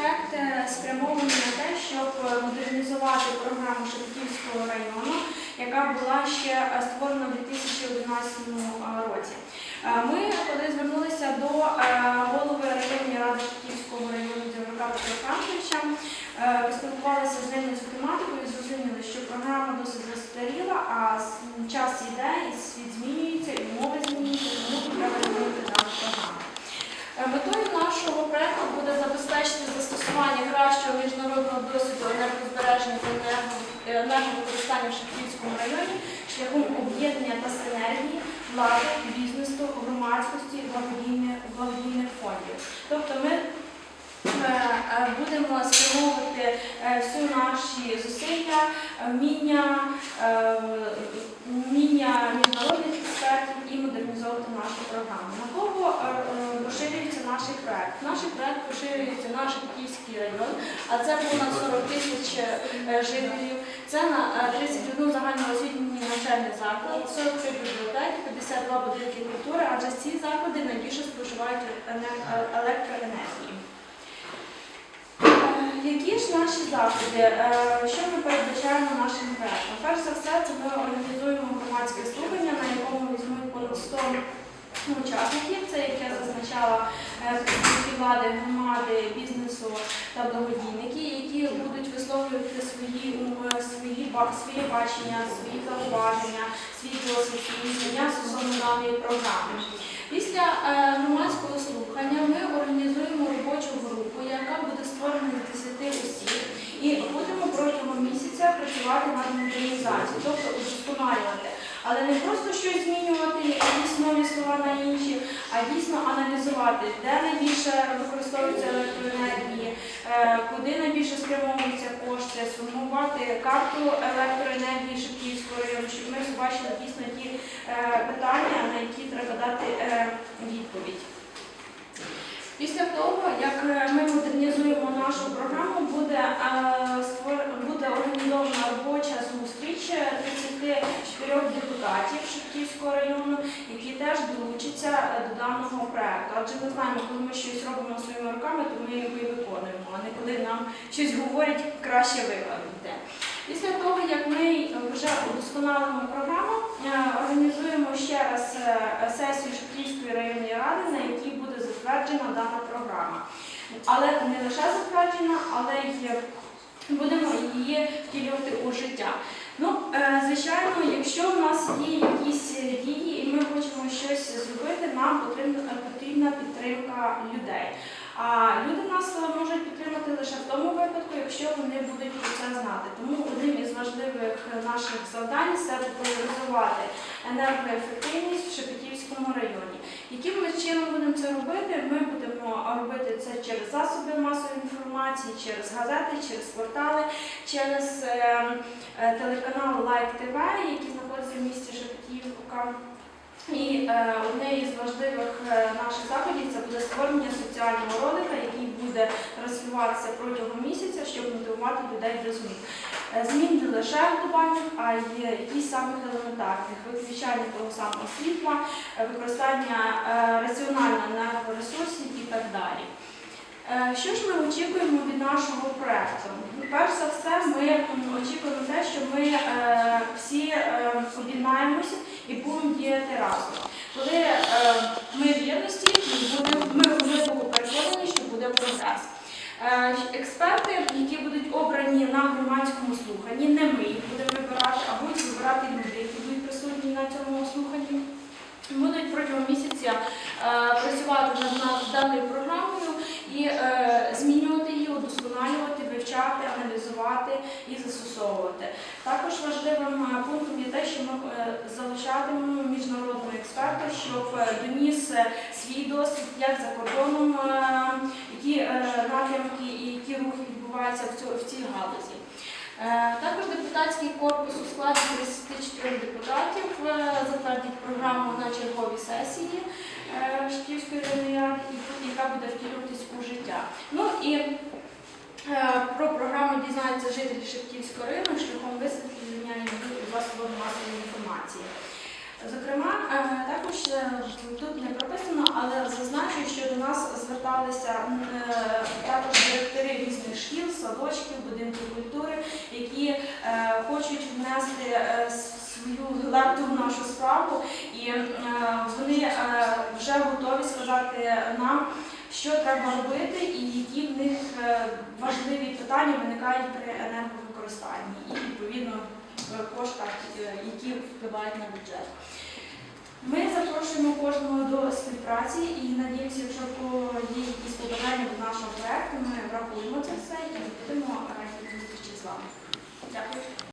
проект е, спрямований на те, щоб е, модернізувати програму Шепетівського району, яка була ще е, створена у 2011 році. Ми, коли звернулися до голови районної ради Шепетівського району Дяврака Петра Франковича, поспілкувалися з ним тематику і зрозуміли, що програма досить застаріла, а с- час іде, і світ змінюється, і умови змінюються, тому треба змінити дану програму. Е, Метою нашого проекту буде забезпечити застосування кращого міжнародного досвіду енергозбереження та енерго- е, енерговикористання в Шевківському районі шляхом об'єднання та синергії влади, бізнесу, громадськості, благодійних, фондів. Тобто ми е, е, будемо спрямовувати всі наші зусилля, вміння міжнародних експертів і модернізовувати нашу програму. На кого е, е, поширюється наш? Наш проект поширюється на Шепетівський район, а це понад 40 тисяч е, жителів. Це на е, 31 загальноосвітній навчальний заклад, 43 бібліотеки, 52 будинки культури, адже ці заклади найбільше споживають е, електроенергії. Е, Які ж наші заходи? Е, Що ми передбачаємо нашим проектом? Перш за все, це ми організуємо громадське слухання, на якому візьмуть понад 100 учасників. Це, як я зазначала, е, представники влади, громади, бізнесу та благодійники, які будуть висловлювати свої умови, свої бачення, свої зауваження, свій досвід, свої знання стосовно даної програми. Після е, громадського слухання ми організуємо робочу групу, яка буде створена з 10 осіб, і будемо протягом місяця працювати над модернізацією, тобто удосконалювати. Але не просто щось змінювати, слова на інші, а дійсно аналізувати, де найбільше використовується електроенергії, е, куди найбільше спрямовуються кошти, сформувати карту електроенергії Шевківського району, щоб ми побачили дійсно ті е, питання, на які треба дати е, відповідь. Після того, як ми модернізуємо нашу програму, буде, буде організована робоча зустріч е, 34 депутатів Шевківського району, які теж долучаться е, до даного проекту. Адже ми знаємо, коли ми щось робимо своїми руками, то ми його і виконуємо, а не коли нам щось говорять, краще виконати. Після того, як ми вже удосконалимо програму, е, організуємо ще раз е, сесію Шевківської районної ради, на якій буде затверджена дана програма. Але не лише затверджена, але й будемо її втілювати у життя. Ну, е, звичайно, якщо в нас є якісь дії і ми хочемо щось зробити, нам потрібна, потрібна підтримка людей. А люди нас можуть підтримати лише в тому випадку, якщо вони будуть про це знати. Тому одним із важливих наших завдань це популяризувати енергоефективність в Шепетівському районі. Яким ми чином будемо це робити? Ми будемо робити це через засоби масової інформації, через газети, через портали, через е, е, телеканал Лайк ТВ, який знаходиться в місті Шепетівка. І е, одне із важливих е, наших заходів це буде створення соціального ролика, який буде транслюватися протягом місяця, щоб мотивувати людей до змін. Е, Змін не лише глобальних, а й якісь самих елементарних виключання того самого світла, використання е, раціонально енергоресурсів і так далі. Що ж ми очікуємо від нашого проекту? Ну, Перш за все, ми очікуємо те, що ми е, всі е, об'єднаємося і будемо діяти разом. Коли е, ми в єдності, ми глибоко переконані, що буде прогрес. Е, Експерти, які будуть обрані на громадському слуханні, не ми їх будемо вибирати, а будуть вибирати люди, які будуть присутні на цьому слуханні. Будуть протягом місяця е, працювати над даною програмою і змінювати її, удосконалювати, вивчати, аналізувати і застосовувати. Також важливим пунктом є те, що ми е, залучатимемо міжнародного експерта, щоб е, доніс е, свій досвід як за кордоном, е, які напрямки і які рухи відбуваються в цій галузі. Також депутатський корпус у складі 34 депутатів затвердить програму на черговій сесії Шківської районної ради, яка буде втілюватись у життя. Ну і про програму дізнаються жителі Шептівського району шляхом висвітлення засобами масової інформації. Зокрема, також е, тут не прописано, але зазначу, що до нас зверталися е, також директори садочків, будинків культури, які е, хочуть внести свою лепту в нашу справу, і вони вже готові сказати нам, що треба робити, і які в них важливі питання виникають при енерговикористанні і відповідно коштах, які впливають на бюджет. Ми запрошуємо кожного до співпраці і надіємося, якщо є якісь побажання до нашого проекту, ми врахуємо це все і будемо раді зустрічі з вами. Дякую.